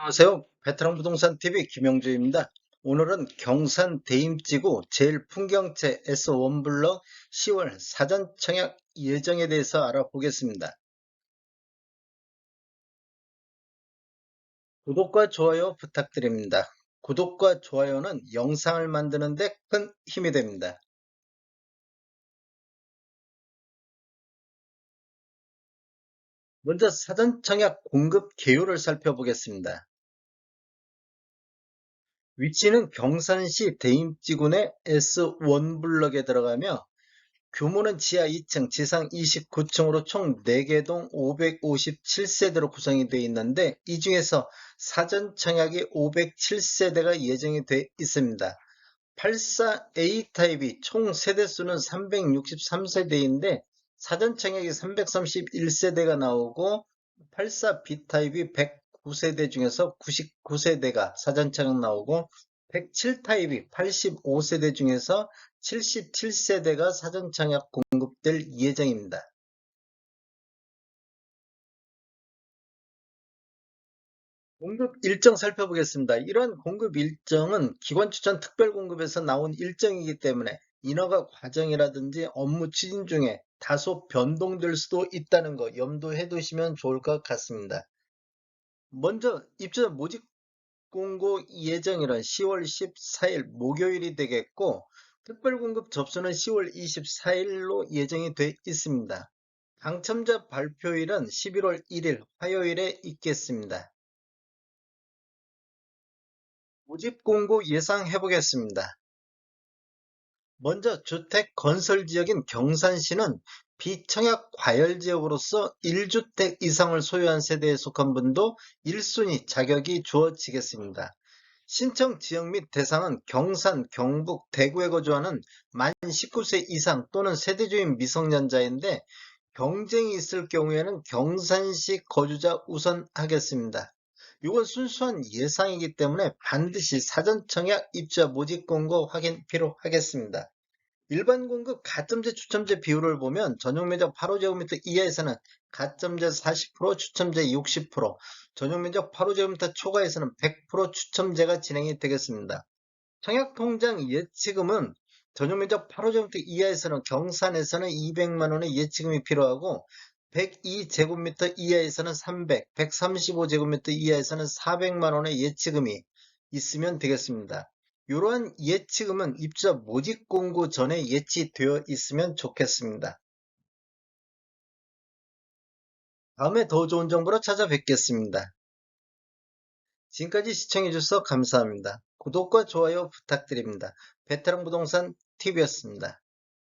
안녕하세요. 베테랑 부동산 TV 김영주입니다. 오늘은 경산 대임지구 제일 풍경채 S1 블럭 10월 사전 청약 예정에 대해서 알아보겠습니다. 구독과 좋아요 부탁드립니다. 구독과 좋아요는 영상을 만드는 데 큰 힘이 됩니다. 먼저 사전 청약 공급 개요를 살펴보겠습니다. 위치는 경산시 대임지군의 S1 블럭에 들어가며 규모는 지하 2층, 지상 29층으로 총 4개 동 557세대로 구성이 되어 있는데 이 중에서 사전 청약이 507세대가 예정이 되어 있습니다. 84A 타입이 총 세대수는 363세대인데 사전 청약이 331세대가 나오고 84B 타입이 109세대 중에서 99세대가 사전 청약 나오고 107 타입이 85세대 중에서 77세대가 사전 청약 공급될 예정입니다. 공급 일정 살펴보겠습니다. 이러한 공급 일정은 기관 추천 특별 공급에서 나온 일정이기 때문에 인허가 과정이라든지 업무 추진 중에 다소 변동될 수도 있다는 거 염두해 두시면 좋을 것 같습니다. 먼저 입주자 모집 공고 예정일은 10월 14일 목요일이 되겠고 특별 공급 접수는 10월 24일로 예정이 돼 있습니다. 당첨자 발표일은 11월 1일 화요일에 있겠습니다. 모집 공고 예상 해 보겠습니다. 먼저 주택 건설 지역인 경산시는 비청약 과열 지역으로서 1주택 이상을 소유한 세대에 속한 분도 1순위 자격이 주어지겠습니다. 신청 지역 및 대상은 경산, 경북, 대구에 거주하는 만 19세 이상 또는 세대주인 미성년자인데 경쟁이 있을 경우에는 경산시 거주자 우선 하겠습니다. 이건 순수한 예상이기 때문에 반드시 사전 청약 입주자 모집 공고 확인 필요하겠습니다. 일반 공급 가점제 추첨제 비율을 보면 전용 면적 8호제곱미터 이하에서는 가점제 40% 추첨제 60% 전용 면적 8호제곱미터 초과에서는 100% 추첨제가 진행이 되겠습니다. 청약통장 예치금은 전용 면적 8호제곱미터 이하에서는 경산에서는 200만원의 예치금이 필요하고 102제곱미터 이하에서는 300, 135제곱미터 이하에서는 400만원의 예치금이 있으면 되겠습니다. 이러한 예치금은 입주자 모집 공고 전에 예치되어 있으면 좋겠습니다. 다음에 더 좋은 정보로 찾아뵙겠습니다. 지금까지 시청해주셔서 감사합니다. 구독과 좋아요 부탁드립니다. 베테랑 부동산 TV였습니다.